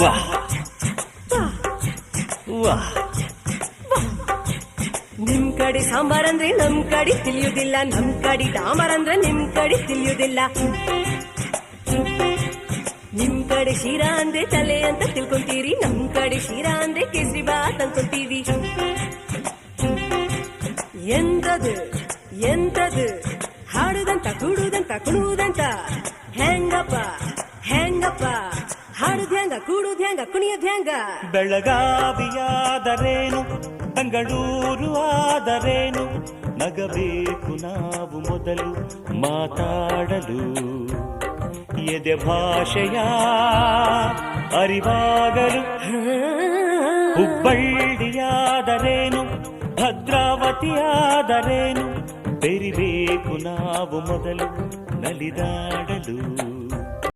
ವಾ. ವಾಹ್ ನಿಮ್ ಕಡೆ ಸಾಂಬಾರ್ ಅಂದ್ರೆ ನಮ್ ಕಡೆ ತಿಳಿಯುದಿಲ್ಲ, ನಮ್ ಕಡೆ ಡಾಮರ್ ಅಂದ್ರೆ ನಿಮ್ ಕಡೆ ತಿಳಿಯುದಿಲ್ಲ. ನಿಮ್ ಕಡೆ ಶಿರಾ ಅಂದ್ರೆ ತಲೆ ಅಂತ ತಿಳ್ಕೊಂತೀರಿ, ನಮ್ ಕಡೆ ಶಿರಾ ಅಂದ್ರೆ ಕೇಸರಿ ಬಾತ್ ಅನ್ಕೊಂತೀವಿ. ಎಂತದು ಎಂತದು, ಹಾಡುದಂತ, ಕುಡುದಂತ, ಕುಣುವುದಂತ, ಹೆಂಗಪ್ಪ? ಹಾಡುದ್ ಕೂಡು ಧ್ಯಾಂಗ ಕುಣಿಯ ಧ್ಯಾಂಗ ಬೆಳಗಾವಿಯಾದರೇನು? ಬೆಂಗಳೂರು ಆದರೇನು? ನಗಬೇಕು ನಾವು ಮೊದಲು ಮಾತಾಡಲು. ಎದೆ ಭಾಷೆಯ ಅರಿವಾಗಲು. ಹುಬ್ಬಳ್ಳಿಯಾದರೇನು? ಭದ್ರಾವತಿಯಾದರೇನು? ಬೆರಿಬೇಕು ನಾವು ಮೊದಲು ನಲಿದಾಡಲು.